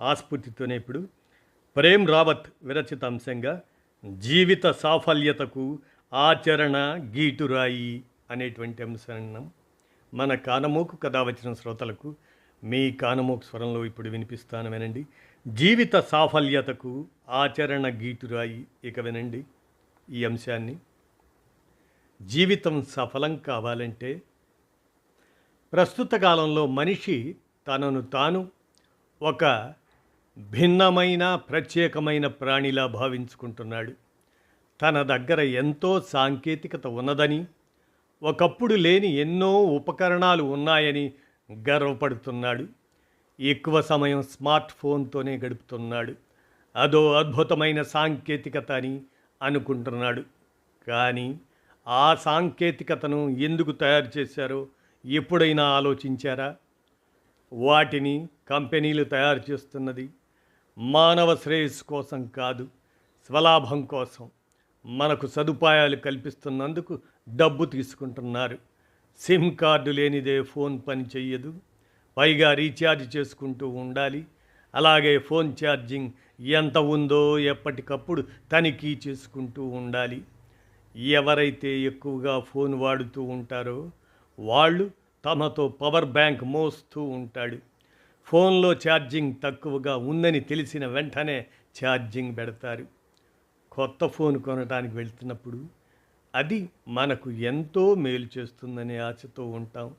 ఆస్ఫూర్తితోనే ఇప్పుడు ప్రేమ్ రావత్ విరచిత అంశంగా జీవిత సాఫల్యతకు ఆచరణ గీటురాయి అనేటువంటి అంశం మన కానమోకు కథ వచ్చిన శ్రోతలకు మీ కానమోకు స్వరంలో ఇప్పుడు వినిపిస్తాను వినండి. జీవిత సాఫల్యతకు ఆచరణ గీటురాయి ఇక వినండి ఈ అంశాన్ని. జీవితం సఫలం కావాలంటే ప్రస్తుత కాలంలో మనిషి తనను తాను ఒక భిన్నమైన ప్రత్యేకమైన ప్రాణిలా భావించుకుంటున్నాడు. తన దగ్గర ఎంతో సాంకేతికత ఉన్నదని ఒకప్పుడు లేని ఎన్నో ఉపకరణాలు ఉన్నాయని గర్వపడుతున్నాడు. ఎక్కువ సమయం స్మార్ట్ ఫోన్తోనే గడుపుతున్నాడు. అదో అద్భుతమైన సాంకేతికత అని అనుకుంటున్నాడు. కానీ ఆ సాంకేతికతను ఎందుకు తయారు చేశారో ఎప్పుడైనా ఆలోచించారా? వాటిని కంపెనీలు తయారు చేస్తున్నది మానవ శ్రేయస్సు కోసం కాదు స్వలాభం కోసం మనకు సదుపాయాలు కల్పిస్తున్నందుకు డబ్బు తీసుకుంటున్నారు. సిమ్ కార్డు లేనిదే ఫోన్ పని చెయ్యదు. పైగా రీఛార్జ్ చేసుకుంటూ ఉండాలి. అలాగే ఫోన్ ఛార్జింగ్ ఎంత ఉందో ఎప్పటికప్పుడు తనిఖీ చేసుకుంటూ ఉండాలి. ఎవరైతే ఎక్కువగా ఫోన్ వాడుతూ ఉంటారో వాళ్ళు తమతో పవర్ బ్యాంక్ మోస్తూ ఉంటాడు. ఫోన్లో ఛార్జింగ్ తక్కువగా ఉందని తెలిసిన వెంటనే ఛార్జింగ్ పెడతారు. కొత్త ఫోన్ కొనడానికి వెళ్తున్నప్పుడు అది మనకు ఎంతో మేలు చేస్తుందనే ఆశతో ఉంటాం.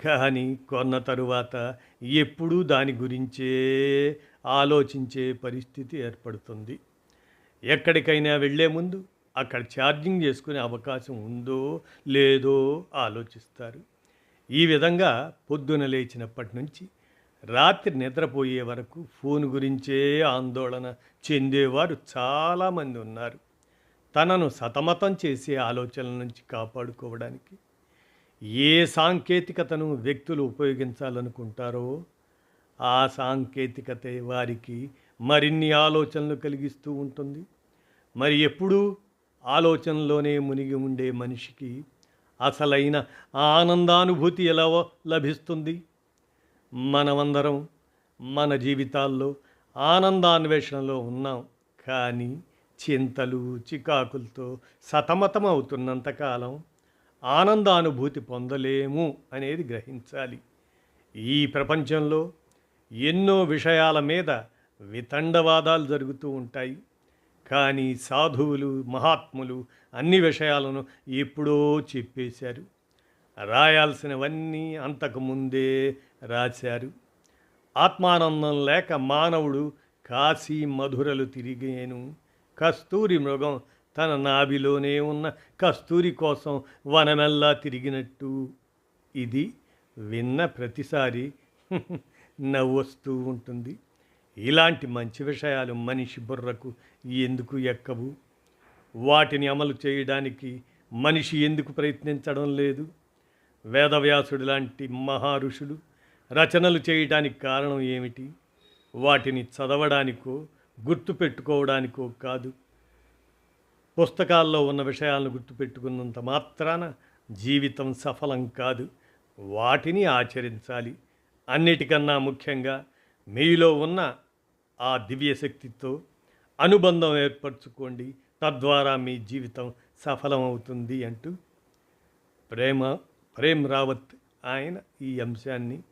కానీ కొన్న తరువాత ఎప్పుడూ దాని గురించే ఆలోచించే పరిస్థితి ఏర్పడుతుంది. ఎక్కడికైనా వెళ్ళే ముందు అక్కడ ఛార్జింగ్ చేసుకునే అవకాశం ఉందో లేదో ఆలోచిస్తారు. ఈ విధంగా పొద్దున లేచినప్పటి నుంచి రాత్రి నిద్రపోయే వరకు ఫోన్ గురించే ఆందోళన చెందేవారు చాలామంది ఉన్నారు. తనను సతమతం చేసే ఆలోచనల నుంచి కాపాడుకోవడానికి ఏ సాంకేతికతను వ్యక్తులు ఉపయోగించాలనుకుంటారో ఆ సాంకేతికతే వారికి మరిన్ని ఆలోచనలు కలిగిస్తూ ఉంటుంది. మరి ఎప్పుడూ ఆలోచనలోనే మునిగి ఉండే మనిషికి అసలైన ఆనందానుభూతి ఎలా లభిస్తుంది? మనమందరం మన జీవితాల్లో ఆనందాన్వేషణలో ఉన్నాం. కానీ చింతలు చికాకులతో సతమతమవుతున్నంతకాలం ఆనందానుభూతి పొందలేము అనేది గ్రహించాలి. ఈ ప్రపంచంలో ఎన్నో విషయాల మీద వితండవాదాలు జరుగుతూ ఉంటాయి. కానీ సాధువులు మహాత్ములు అన్ని విషయాలను ఎప్పుడో చెప్పేశారు. రాయాల్సినవన్నీ అంతకుముందే రాశారు. ఆత్మానందం లేక మానవుడు కాశీ మధురలు తిరిగేను. కస్తూరి మృగం తన నాభిలోనే ఉన్న కస్తూరి కోసం వనమెల్లా తిరిగినట్టు. ఇది విన్న ప్రతిసారి నవ్వొస్తూ ఉంటుంది. ఇలాంటి మంచి విషయాలు మనిషి బుర్రకు ఎందుకు ఎక్కవు? వాటిని అమలు చేయడానికి మనిషి ఎందుకు ప్రయత్నించడం లేదు? వేదవ్యాసుడు లాంటి మహారుషులు రచనలు చేయడానికి కారణం ఏమిటి? వాటిని చదవడానికో గుర్తుపెట్టుకోవడానికో కాదు. పుస్తకాల్లో ఉన్న విషయాలను గుర్తుపెట్టుకున్నంత మాత్రాన జీవితం సఫలం కాదు. వాటిని ఆచరించాలి. అన్నిటికన్నా ముఖ్యంగా మీలో ఉన్న ఆ దివ్యశక్తితో అనుబంధం ఏర్పరచుకోండి. తద్వారా మీ జీవితం సఫలమవుతుంది అంటూ ప్రేమ ప్రేమ్ రావత్ ఆయన ఈ అంశాన్ని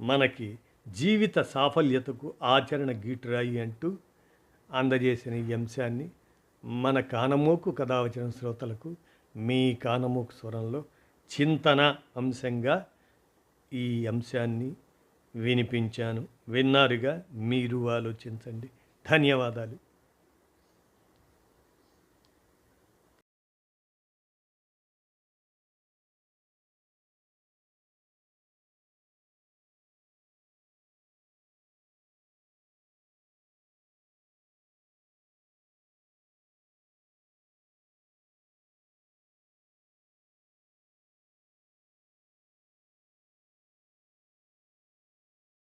మనకి జీవిత సాఫల్యతకు ఆచరణ గీటురాయి అంటూ అందజేసిన ఈ అంశాన్ని మన కానమోకు కథావచన శ్రోతలకు మీ కానమోకు స్వరంలో చింతన అంశంగా ఈ అంశాన్ని వినిపించాను. విన్నారుగా మీరు ఆలోచించండి. ధన్యవాదాలు.